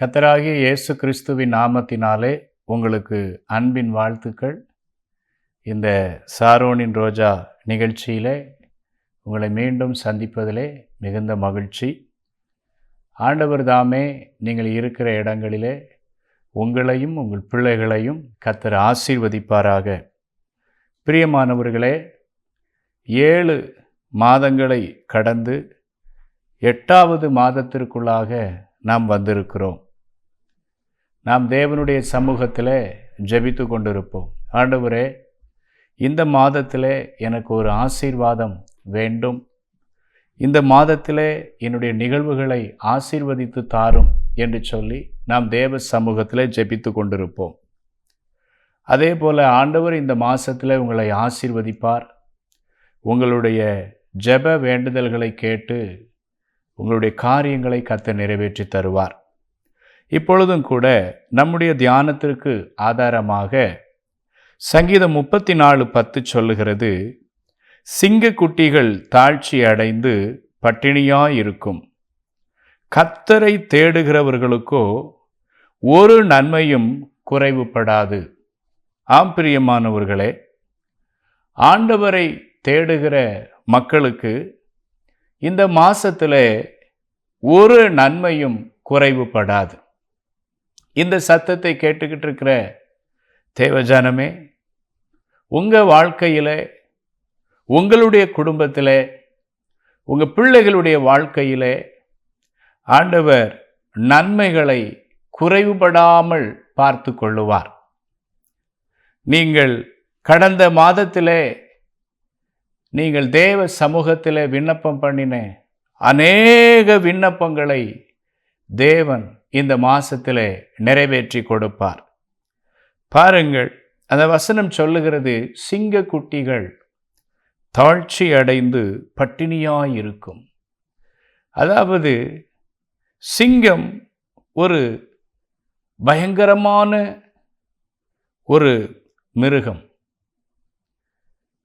கத்தராகிய இயேசு கிறிஸ்துவின் நாமத்தினாலே உங்களுக்கு அன்பின் வாழ்த்துக்கள். இந்த சாரோனின் ரோஜா நிகழ்ச்சியிலே உங்களை மீண்டும் சந்திப்பதிலே மிகுந்த மகிழ்ச்சி. ஆண்டவர் தாமே நீங்கள் இருக்கிற இடங்களிலே உங்களையும் உங்கள் பிள்ளைகளையும் கத்தர் ஆசீர்வதிப்பாராக. பிரியமானவர்களே ஏழு மாதங்களை கடந்து எட்டாவது மாதத்திற்குள்ளாக நாம் வந்திருக்கிறோம். நாம் தேவனுடைய சமூகத்தில் ஜபித்து கொண்டிருப்போம் ஆண்டவரே இந்த மாதத்தில் எனக்கு ஒரு ஆசீர்வாதம் வேண்டும். இந்த மாதத்தில் என்னுடைய நிகழ்வுகளை ஆசீர்வதித்து தாரும் என்று சொல்லி நாம் தேவ சமூகத்தில் ஜெபித்து கொண்டிருப்போம் அதே போல் ஆண்டவர் இந்த மாதத்தில் உங்களை ஆசீர்வதிப்பார். உங்களுடைய ஜெப வேண்டுதல்களை கேட்டு உங்களுடைய காரியங்களை கத்த நிறைவேற்றி தருவார். இப்பொழுதும் கூட நம்முடைய தியானத்திற்கு ஆதாரமாக சங்கீதம் முப்பத்தி நாலு பத்து சொல்லுகிறது சிங்கக்குட்டிகள் தாழ்ச்சி அடைந்து பட்டினியாயிருக்கும். கத்தரை தேடுகிறவர்களுக்கோ ஒரு நன்மையும் குறைவுபடாது. ஆம் பிரியமானவர்களே ஆண்டவரை தேடுகிற மக்களுக்கு இந்த மாசத்தில் ஒரு நன்மையும் குறைவுபடாது. இந்த சத்தத்தை கேட்டுக்கிட்டு இருக்கிற தேவஜானமே உங்கள் வாழ்க்கையில் உங்களுடைய குடும்பத்தில் உங்கள் பிள்ளைகளுடைய வாழ்க்கையில் ஆண்டவர் நன்மைகளை குறைவுபடாமல் பார்த்து கொள்ளுவார். நீங்கள் கடந்த மாதத்திலே நீங்கள் தேவ சமூகத்தில் விண்ணப்பம் பண்ணின அநேக விண்ணப்பங்களை தேவன் இந்த மாசத்தில் நிறைவேற்றி கொடுப்பார். பாருங்கள் அந்த வசனம் சொல்லுகிறது சிங்க குட்டிகள் தாழ்ச்சி அடைந்து பட்டினியாயிருக்கும். அதாவது சிங்கம் ஒரு பயங்கரமான ஒரு மிருகம்.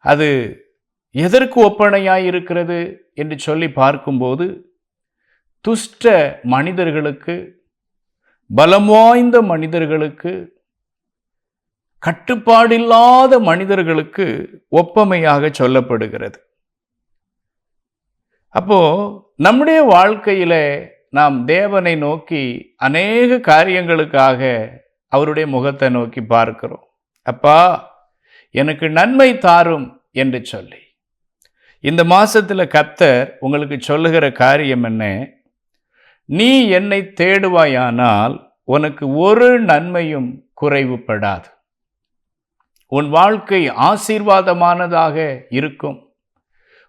அது எதற்கு ஒப்பனையாய் இருக்கிறது என்று சொல்லி பார்க்கும்போது துஷ்ட மனிதர்களுக்கு பலம் வாய்ந்த மனிதர்களுக்கு கட்டுப்பாடில்லாத மனிதர்களுக்கு ஒப்பமையாக சொல்லப்படுகிறது. அப்போ நம்முடைய வாழ்க்கையில நாம் தேவனை நோக்கி அநேக காரியங்களுக்காக அவருடைய முகத்தை நோக்கி பார்க்கிறோம். அப்பா எனக்கு நன்மை தாரும் என்று சொல்லி. இந்த மாதத்தில் கத்தர் உங்களுக்கு சொல்லுகிற காரியம் என்ன? நீ என்னை தேடுவாயானால் உனக்கு ஒரு நன்மையும் குறைவுபடாது. உன் வாழ்க்கை ஆசீர்வாதமானதாக இருக்கும்.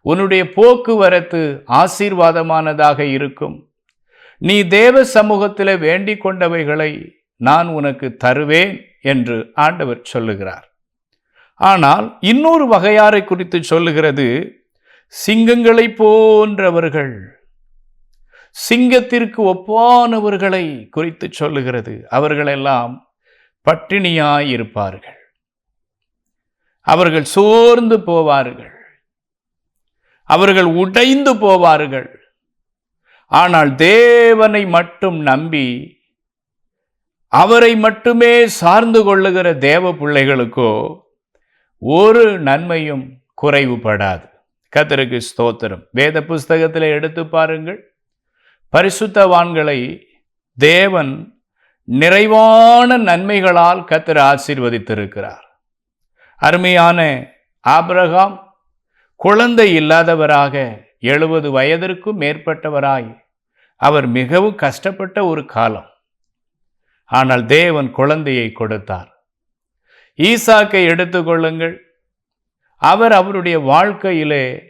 உன்னுடைய போக்குவரத்து ஆசீர்வாதமானதாக இருக்கும். நீ தேவ சமூகத்தில் வேண்டிக் கொண்டவைகளை நான் உனக்கு தருவேன் என்று ஆண்டவர் சொல்லுகிறார். ஆனால் இன்னொரு வகையாரை குறித்து சொல்லுகிறது சிங்கங்களைப் போன்றவர்கள். சிங்கத்திற்கு ஒப்பானவர்களை குறித்து சொல்லுகிறது. அவர்களெல்லாம் பட்டினியாயிருப்பார்கள் அவர்கள் சோர்ந்து போவார்கள். அவர்கள் உடைந்து போவார்கள். ஆனால் தேவனை மட்டும் நம்பி அவரை மட்டுமே சார்ந்து கொள்ளுகிற தேவ பிள்ளைகளுக்கோ ஒரு நன்மையும் குறைவுபடாது. கத்தருக்கு ஸ்தோத்திரம். வேத புஸ்தகத்தில் எடுத்து பாருங்கள். பரிசுத்தவான்களை தேவன் நிறைவான நன்மைகளால் கத்தர் ஆசீர்வதித்திருக்கிறார். அருமையான ஆபிரகாம் குழந்தை இல்லாதவராக எழுபது வயதிற்கும் மேற்பட்டவராய் அவர் மிகவும் கஷ்டப்பட்ட ஒரு காலம். ஆனால் தேவன் குழந்தையை கொடுத்தார். ஈசாக்கை எடுத்துக்கொள்ளுங்கள். அவர் அவருடைய வாழ்க்கையிலே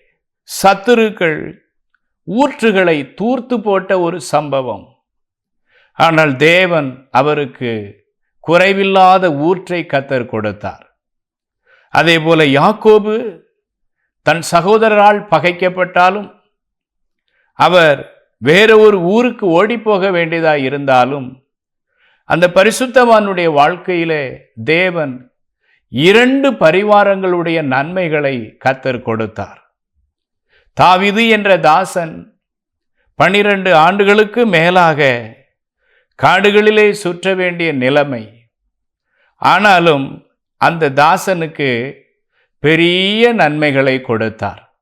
சத்துருக்கள் ஊற்றுகளை தூர்த்து போட்ட ஒரு சம்பவம். ஆனால் தேவன் அவருக்கு குறைவில்லாத ஊற்றை கத்தர் கொடுத்தார். அதே போல யாக்கோபு தன் சகோதரரால் பகைக்கப்பட்டாலும் அவர் வேற ஒரு ஊருக்கு ஓடிப்போக வேண்டியதாக இருந்தாலும் அந்த பரிசுத்தவானுடைய வாழ்க்கையிலே தேவன் இரண்டு பரிவாரங்களுடைய நன்மைகளை கத்தர் கொடுத்தார். தாவிது என்ற தாசன் பனிரெண்டு ஆண்டுகளுக்கு மேலாக காடுகளிலே சுற்ற வேண்டிய நிலைமை. ஆனாலும் அந்த தாசனுக்கு பெரிய நன்மைகளை கொடுத்தார்.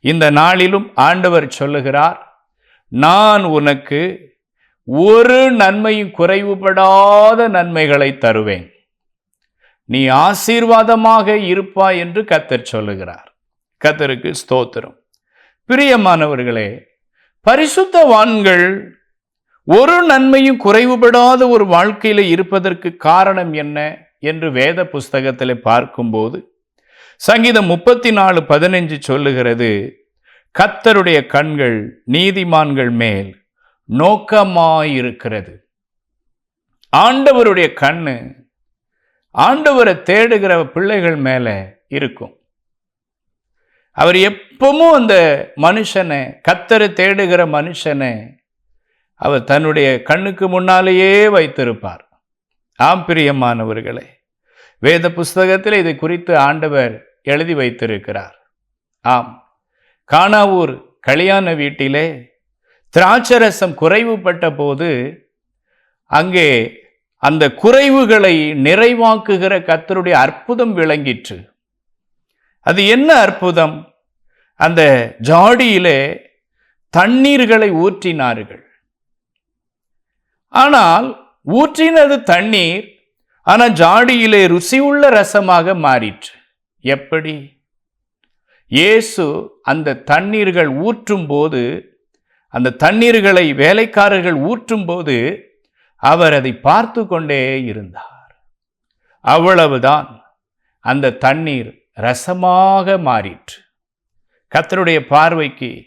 இந்த நாளிலும் ஆண்டவர் சொல்லுகிறார் நான் உனக்கு ஒரு நன்மையும் குறைவுபடாத நன்மைகளை தருவேன். நீ ஆசீர்வாதமாக இருப்பாய் என்று கத்தர் சொல்லுகிறார். கத்தருக்கு ஸ்தோத்திரம். பிரியமானவர்களே பரிசுத்தவான்கள் ஒரு நன்மையும் குறைவுபடாத ஒரு வாழ்க்கையில் இருப்பதற்கு காரணம் என்ன என்று வேத புஸ்தகத்தில் பார்க்கும்போது சங்கீதம் முப்பத்தி நாலு பதினஞ்சு சொல்லுகிறது கத்தருடைய கண்கள் நீதிமான்கள் மேல் நோக்கமாயிருக்கிறது. ஆண்டவருடைய கண்ணு ஆண்டவரை தேடுகிற பிள்ளைகள் மேலே இருக்கும். அவர் எப்பவும் அந்த மனுஷனை கத்தரை தேடுகிற மனுஷனை அவர் தன்னுடைய கண்ணுக்கு முன்னாலேயே வைத்திருப்பார். ஆம் பிரியமானவர்களே வேத புஸ்தகத்தில் இதை குறித்து ஆண்டவர் எழுதி வைத்திருக்கிறார். ஆம் காணாவூர் கல்யாண வீட்டிலே திராட்சரசம் குறைவுபட்ட போது அங்கே அந்த குறைவுகளை நிறைவாக்குகிற கத்தருடைய அற்புதம் விளங்கிற்று. அது என்ன அற்புதம்? அந்த ஜாடியிலே தண்ணீர்களை ஊற்றினார்கள். ஆனால் ஊற்றினது தண்ணீர் ஆனால் ஜாடியிலே ருசியுள்ள ரசமாக மாறிற்று. எப்படி? இயேசு அந்த தண்ணீர்கள் ஊற்றும் போது அந்த தண்ணீர்களை வேலைக்காரர்கள் ஊற்றும் போது அவர் அதை பார்த்து கொண்டே இருந்தார். அவ்வளவுதான் அந்த தண்ணீர் ரசமாக மாறிற்று. கத்தருடைய பார்வைக்கு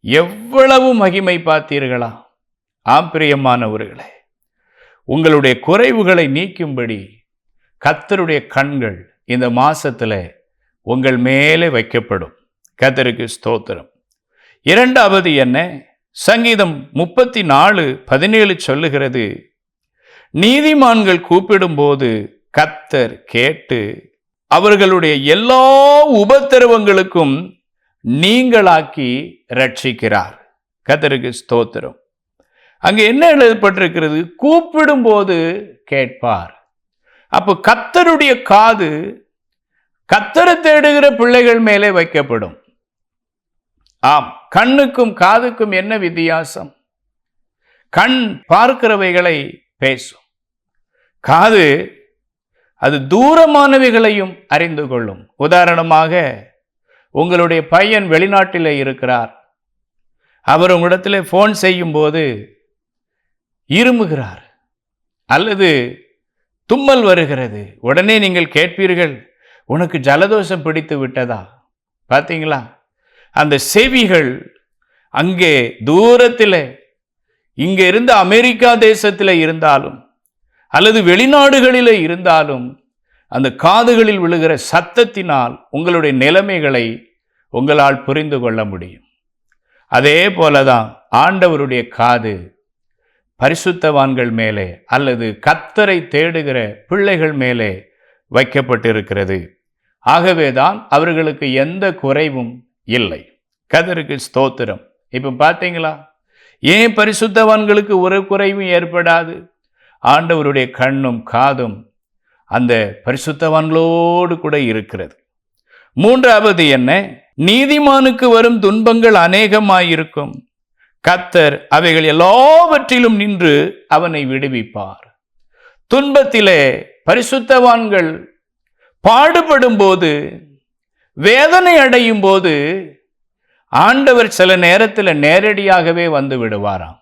எவ்வளவு மகிமை பார்த்தீர்களா? ஆம் பிரியமானவர்களே உங்களுடைய குறைவுகளை நீக்கும்படி கத்தருடைய கண்கள் இந்த மாதத்தில் உங்கள் மேலே வைக்கப்படும். கத்தருக்கு ஸ்தோத்திரம். இரண்டாவது என்ன? சங்கீதம் முப்பத்தி நாலு பதினேழு சொல்லுகிறது நீதிமான்கள் கூப்பிடும்போது கத்தர் கேட்டு அவர்களுடைய எல்லா உபத்திரவங்களுக்கும் நீங்களாக்கி ரட்சிக்கிறார் கத்தருக்கு ஸ்தோத்திரம். அங்கே என்ன எழுதப்பட்டிருக்கிறது? கூப்பிடும்போது கேட்பார். அப்போ கத்தருடைய காது கத்தரை தேடுகிற பிள்ளைகள் மேலே வைக்கப்படும். ஆம் கண்ணுக்கும் காதுக்கும் என்ன வித்தியாசம்? கண் பார்க்கிறவைகளை பேசும். காது அது தூரமானவைகளையும் அறிந்து கொள்ளும். உதாரணமாக உங்களுடைய பையன் வெளிநாட்டில் இருக்கிறார். அவர் உங்களிடத்தில் ஃபோன் செய்யும்போது இருமுகிறார். அல்லது தும்மல் வருகிறது. உடனே நீங்கள் கேட்பீர்கள் உனக்கு ஜலதோஷம் பிடித்து விட்டதா? பார்த்தீங்களா அந்த செவிகள் அங்கே தூரத்தில் இங்கே இருந்த அமெரிக்கா தேசத்தில் இருந்தாலும் அல்லது வெளிநாடுகளில் இருந்தாலும் அந்த காதுகளில் விழுகிற சத்தத்தினால் உங்களுடைய நிலைமைகளை உங்களால் புரிந்து கொள்ள முடியும். அதே போல தான் ஆண்டவருடைய காது பரிசுத்தவான்கள் மேலே அல்லது கத்தரை தேடுகிற பிள்ளைகள் மேலே வைக்கப்பட்டிருக்கிறது. ஆகவேதான் அவர்களுக்கு எந்த குறைவும் இல்லை. கதருக்கு ஸ்தோத்திரம். இப்போ பார்த்தீங்களா? ஏன் பரிசுத்தவான்களுக்கு ஒரு குறைவும் ஏற்படாது? ஆண்டவருடைய கண்ணும் காதும் அந்த பரிசுத்தவான்களோடு கூட இருக்கிறது. மூன்றாவது என்ன? நீதிமானுக்கு வரும் துன்பங்கள் அநேகமாயிருக்கும். கத்தர் அவைகள் எல்லாவற்றிலும் நின்று அவனை விடுவிப்பார். துன்பத்திலே பரிசுத்தவான்கள் பாடுபடும் போது வேதனை அடையும் போது ஆண்டவர் சில நேரத்தில் நேரடியாகவே வந்து விடுவாராம்.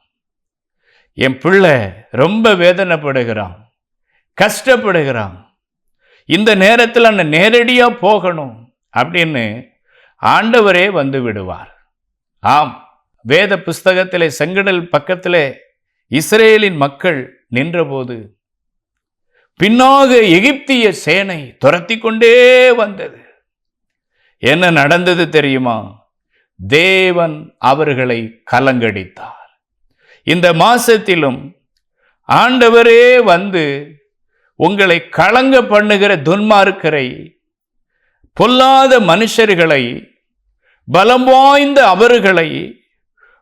என் பிள்ளை ரொம்ப வேதனைப்படுகிறான். கஷ்டப்படுகிறான். இந்த நேரத்தில் அந்த நேரடியாக போகணும் அப்படின்னு ஆண்டவரே வந்து விடுவார். ஆம் வேத புஸ்தகத்திலே செங்கடல் பக்கத்திலே இஸ்ரேலின் மக்கள் நின்றபோது பின்னாக எகிப்திய சேனை துரத்தி கொண்டே வந்தது. என்ன நடந்தது தெரியுமா? தேவன் அவர்களை கலங்கடித்தார். இந்த மாசத்திலும் ஆண்டவரே வந்து உங்களை களங்க பண்ணுகிற துன்மார்க்கரை பொல்லாத மனுஷர்களை பலம் வாய்ந்த அவர்களை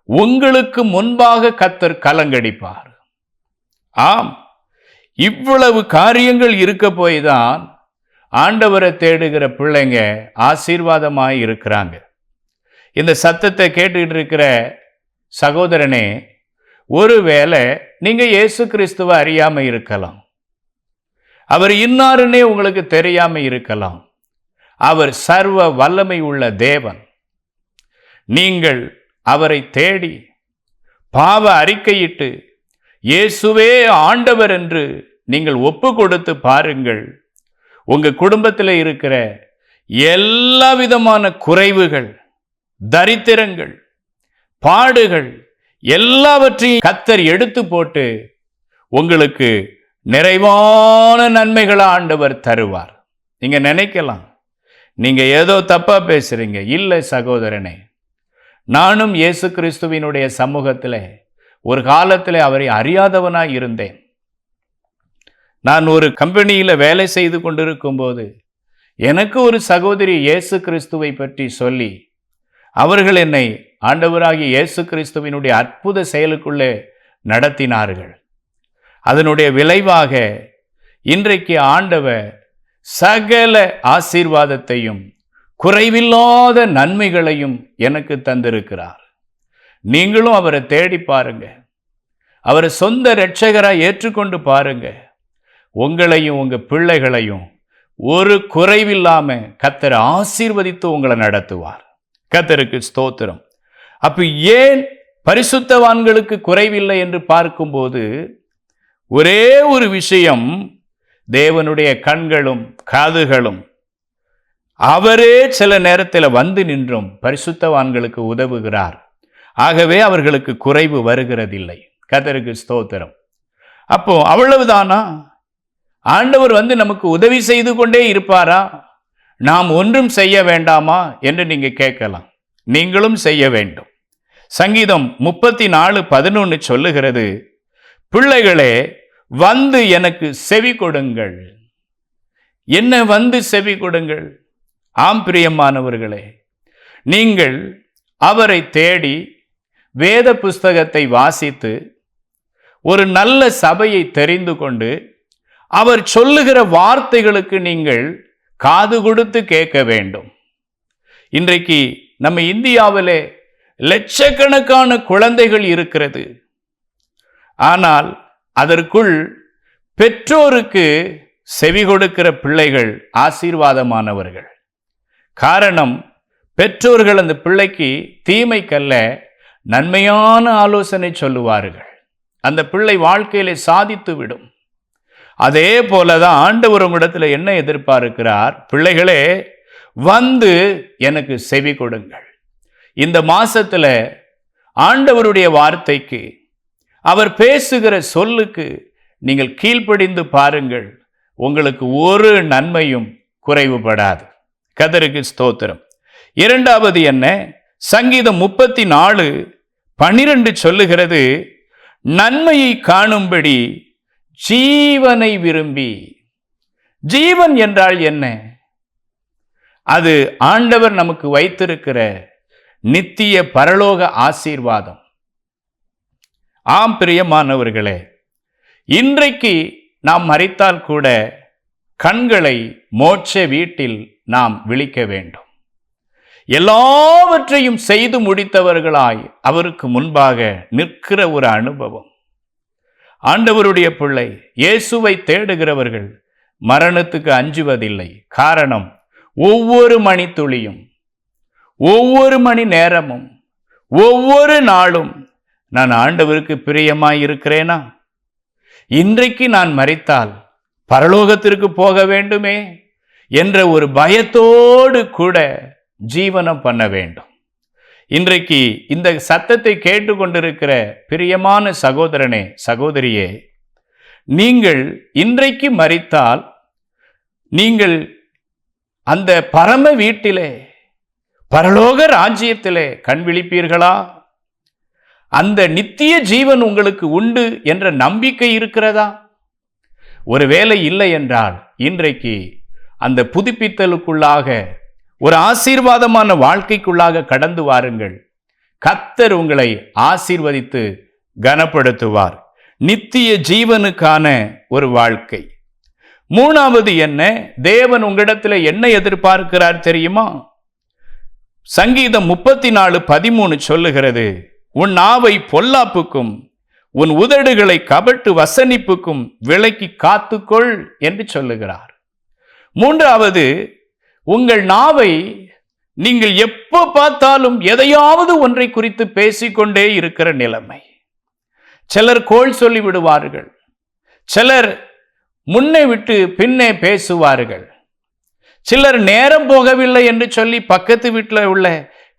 உங்களுக்கு முன்பாக கத்தர் கலங்கடிப்பார். ஆம் இவ்வளவு காரியங்கள் இருக்க போய் தான் ஆண்டவரை தேடுகிற பிள்ளைங்க ஆசீர்வாதமாக இருக்கிறாங்க. இந்த சத்தத்தை கேட்டுக்கிட்டு இருக்கிற சகோதரனே ஒருவேளை நீங்கள் இயேசு கிறிஸ்துவை அறியாமல் இருக்கலாம். அவர் இன்னாருன்னே உங்களுக்கு தெரியாமல் இருக்கலாம். அவர் சர்வ வல்லமை உள்ள தேவன். நீங்கள் அவரை தேடி பாவ அறிக்கையிட்டு இயேசுவே ஆண்டவர் என்று நீங்கள் ஒப்பு கொடுத்து பாருங்கள். உங்கள் குடும்பத்தில் இருக்கிற எல்லா விதமான குறைவுகள் தரித்திரங்கள் பாடுகள் எல்லாவற்றையும் கத்தர் எடுத்து போட்டு உங்களுக்கு நிறைவான நன்மைகளை ஆண்டவர் தருவார். நீங்கள் நினைக்கலாம். நீங்கள் ஏதோ தப்பாக பேசுகிறீங்க இல்லை சகோதரனே நானும் இயேசு கிறிஸ்துவினுடைய சமூகத்தில் ஒரு காலத்தில் அவரை அறியாதவனாக இருந்தேன். நான் ஒரு கம்பெனியில் வேலை செய்து கொண்டிருக்கும் போது எனக்கு ஒரு சகோதரி இயேசு கிறிஸ்துவை பற்றி சொல்லி அவர்கள் என்னை ஆண்டவராகிய இயேசு கிறிஸ்துவினுடைய அற்புத செயலுக்குள்ளே நடத்தினார்கள். அதனுடைய விளைவாக இன்றைக்கு ஆண்டவர் சகல ஆசீர்வாதத்தையும் குறைவில்லாத நன்மைகளையும் எனக்கு தந்திருக்கிறார். நீங்களும் அவரை தேடி பாருங்க. அவரை சொந்த இரட்சகராக ஏற்றுக்கொண்டு பாருங்க. உங்களையும் உங்கள் பிள்ளைகளையும் ஒரு குறைவில்லாமல் கத்தரை ஆசீர்வதித்து உங்களை நடத்துவார். கத்தருக்கு ஸ்தோத்திரம். அப்போ ஏன் பரிசுத்தவான்களுக்கு குறைவில்லை என்று பார்க்கும்போது ஒரே ஒரு விஷயம் தேவனுடைய கண்களும் காதுகளும். அவரே சில நேரத்தில் வந்து நின்றும் பரிசுத்தவான்களுக்கு உதவுகிறார். ஆகவே அவர்களுக்கு குறைவு வருகிறதில்லை. கதருக்கு ஸ்தோத்திரம். அப்போ அவ்வளவுதானா? ஆண்டவர் வந்து நமக்கு உதவி செய்து கொண்டே இருப்பாரா? நாம் ஒன்றும் செய்ய வேண்டாமா? என்று நீங்கள் கேட்கலாம். நீங்களும் செய்ய வேண்டும். சங்கீதம் முப்பத்தி நாலு பதினொன்று சொல்லுகிறது பிள்ளைகளே வந்து எனக்கு செவி கொடுங்கள். என்ன வந்து செவி கொடுங்கள்? ஆம் பிரியமானவர்களே நீங்கள் அவரை தேடி வேத புஸ்தகத்தை வாசித்து ஒரு நல்ல சபையை தெரிந்து கொண்டு அவர் சொல்லுகிற வார்த்தைகளுக்கு நீங்கள் காது கொடுத்து கேட்க வேண்டும். இன்றைக்கு நம்ம இந்தியாவிலே லட்சக்கணக்கான குழந்தைகள் இருக்கிறது. ஆனால் அதற்குள் பெற்றோருக்கு செவி கொடுக்கிற பிள்ளைகள் ஆசீர்வாதமானவர்கள். காரணம் பெற்றோர்கள் அந்த பிள்ளைக்கு தீமைக்கல்ல நன்மையான ஆலோசனை சொல்லுவார்கள். அந்த பிள்ளை வாழ்க்கையிலே சாதித்து விடும். அதே போலதான் ஆண்டவர் உங்களிடத்தில் என்ன எதிர்பார்க்கிறார்? பிள்ளைகளே வந்து எனக்கு செவி கொடுங்கள். இந்த மாசத்துல ஆண்டவருடைய வார்த்தைக்கு அவர் பேசுகிற சொல்லுக்கு நீங்கள் கீழ்ப்படிந்து பாருங்கள். உங்களுக்கு ஒரு நன்மையும் குறைவுபடாது. கதருக்கு ஸ்தோத்திரம். இரண்டாவது என்ன? சங்கீதம் முப்பத்தி நாலு பனிரெண்டு சொல்லுகிறது நன்மையை காணும்படி ஜீவனை விரும்பி. ஜீவன் என்றால் என்ன? அது ஆண்டவர் நமக்கு வைத்திருக்கிற நித்திய பரலோக ஆசீர்வாதம். ஆம் பிரியமானவர்களே இன்றைக்கு நாம் மறித்தால் கூட கண்களை மோட்ச வீட்டில் நாம் விழிக்க வேண்டும். எல்லாவற்றையும் செய்து முடித்தவர்களாய் அவருக்கு முன்பாக நிற்கிற ஒரு அனுபவம். ஆண்டவருடைய பிள்ளை இயேசுவை தேடுகிறவர்கள் மரணத்துக்கு அஞ்சுவதில்லை. காரணம் ஒவ்வொரு மணித்துளியும் ஒவ்வொரு மணி நேரமும் ஒவ்வொரு நாளும் நான் ஆண்டவருக்கு பிரியமாய் இருக்கிறேனா இன்றைக்கு நான் மறித்தால் பரலோகத்திற்கு போக வேண்டுமே என்ற ஒரு பயத்தோடு கூட ஜீவனம் பண்ண வேண்டும். இன்றைக்கு இந்த சத்தத்தை கேட்டுக்கொண்டிருக்கிற பிரியமான சகோதரனே சகோதரியே நீங்கள் இன்றைக்கு மறித்தால் நீங்கள் அந்த பரம வீட்டிலே பரலோக ராஜ்யத்திலே கண் விழிப்பீர்களா? அந்த நித்திய ஜீவன் உங்களுக்கு உண்டு என்ற நம்பிக்கை இருக்கிறதா? ஒருவேளை இல்லை என்றால் இன்றைக்கு அந்த புதுப்பித்தலுக்குள்ளாக ஒரு ஆசீர்வாதமான வாழ்க்கைக்குள்ளாக கடந்து வாருங்கள். கத்தர் உங்களை ஆசீர்வதித்து கனப்படுத்துவார். நித்திய ஜீவனுக்கான ஒரு வாழ்க்கை. மூணாவது என்ன? தேவன் உங்களிடத்தில் என்ன எதிர்பார்க்கிறார் தெரியுமா? சங்கீதம் முப்பத்தி நாலு பதிமூணு சொல்லுகிறது உன் நாவை பொல்லாப்புக்கும் உன் உதடுகளை கபட்டு வசனிப்புக்கும் விலக்கி காத்துக்கொள் என்று சொல்லுகிறார். மூன்றாவது உங்கள் நாவை நீங்கள் எப்போ பார்த்தாலும் எதையாவது ஒன்றை குறித்து பேசிக்கொண்டே இருக்கிற நிலைமை. சிலர் கோள் சொல்லி விடுவார்கள். சிலர் முன்னே விட்டு பின்னே பேசுவார்கள். சிலர் நேரம் போகவில்லை என்று சொல்லி பக்கத்து வீட்டில் உள்ள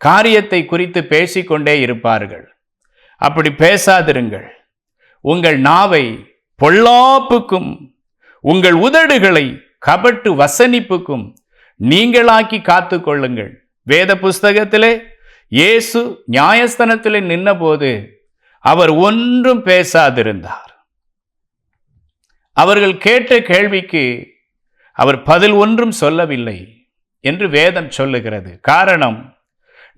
காரியத்தை குறித்து பேசிக்கொண்டே இருப்பார்கள். அப்படி பேசாதிருங்கள். உங்கள் நாவை பொல்லாப்புக்கும் உங்கள் உதடுகளை கபட்டு வசனிப்புக்கும் நீங்களாக்கி காத்து கொள்ளுங்கள். வேத புஸ்தகத்திலே இயேசு நியாயஸ்தனத்திலே நின்னபோது அவர் ஒன்றும் பேசாதிருந்தார். அவர்கள் கேட்ட கேள்விக்கு அவர் பதில் ஒன்றும் சொல்லவில்லை என்று வேதம் சொல்லுகிறது. காரணம்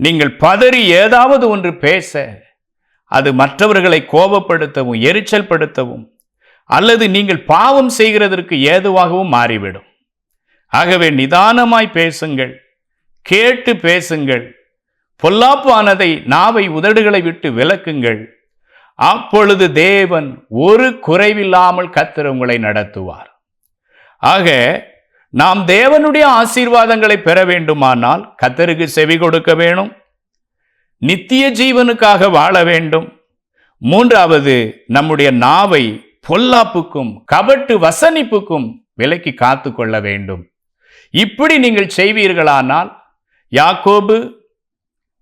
நீங்கள் பதறி ஏதாவது ஒன்று பேச அது மற்றவர்களை கோபப்படுத்தவும் எரிச்சல் படுத்தவும் அல்லது நீங்கள் பாவம் செய்கிறதற்கு ஏதுவாகவும் மாறிவிடும். ஆகவே நிதானமாய் பேசுங்கள் கேட்டு பேசுங்கள் பொல்லாப்பானதை நாவை உதடுகளை விட்டு விலக்குங்கள். அப்பொழுது தேவன் ஒரு குறைவில்லாமல் கத்திர உங்களை நடத்துவார். ஆக நாம் தேவனுடைய ஆசீர்வாதங்களை பெற வேண்டுமானால் கத்தருக்கு செவி கொடுக்க வேணும். நித்திய ஜீவனுக்காக வாழ வேண்டும். மூன்றாவது நம்முடைய நாவை பொல்லாப்புக்கும் கபட்டு வசனிப்புக்கும் விலக்கி காத்து கொள்ள வேண்டும். இப்படி நீங்கள் செய்வீர்களானால் யாக்கோபு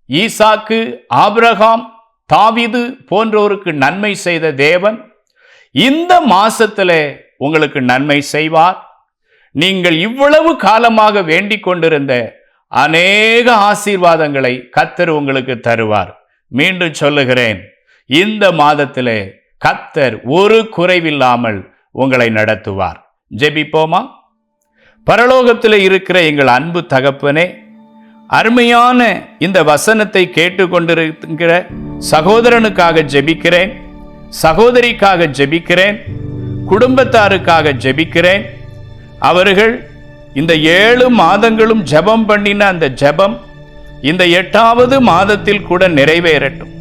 ஈசாக்கு ஆபிரகாம் தாவிது போன்றோருக்கு நன்மை செய்த தேவன் இந்த மாசத்துல உங்களுக்கு நன்மை செய்வார். நீங்கள் இவ்வளவு காலமாக வேண்டிக் கொண்டிருந்த அநேக ஆசீர்வாதங்களை கத்தர் உங்களுக்கு தருவார். மீண்டும் சொல்லுகிறேன் இந்த மாதத்திலே கத்தர் ஒரு குறைவில்லாமல் உங்களை நடத்துவார். ஜெபிப்போமா? பரலோகத்தில் இருக்கிற எங்கள் அன்பு தகப்பனே அருமையான இந்த வசனத்தை கேட்டுக்கொண்டிருக்கிற சகோதரனுக்காக ஜெபிக்கிறேன் சகோதரிக்காக ஜெபிக்கிறேன் குடும்பத்தாருக்காக ஜெபிக்கிறேன் அவர்கள் இந்த ஏழு மாதங்களும் ஜெபம் பண்ணின அந்த ஜெபம் இந்த எட்டாவது மாதத்தில் கூட நிறைவேறட்டும்.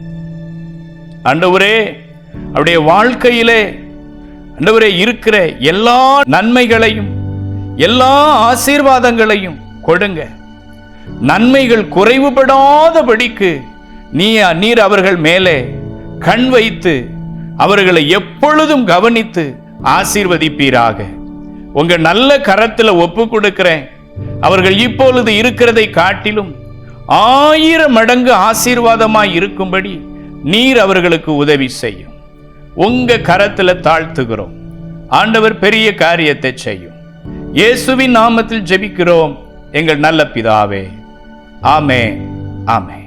அண்டவரே அவருடைய வாழ்க்கையிலே அண்டவரே இருக்கிற எல்லா நன்மைகளையும் எல்லா ஆசீர்வாதங்களையும் கொடுங்க. நன்மைகள் குறைவுபடாதபடிக்கு நீ நீர் அவர்கள் மேலே கண் வைத்து அவர்களை எப்பொழுதும் கவனித்து ஆசீர்வதிப்பீராக. உங்க நல்ல கரத்துல ஒப்பு கொடுக்கிறேன். அவர்கள் இப்பொழுது இருக்கிறதை காட்டிலும் ஆயிரம் மடங்கு ஆசீர்வாதமாய் இருக்கும்படி நீர் அவர்களுக்கு உதவி செய்யும். உங்க கரத்துல தாழ்த்துகிறோம். ஆண்டவர் பெரிய காரியத்தை செய்யும். இயேசுவின் நாமத்தில் ஜெபிக்கிறோம். எங்கள் நல்ல பிதாவே. ஆமே ஆமே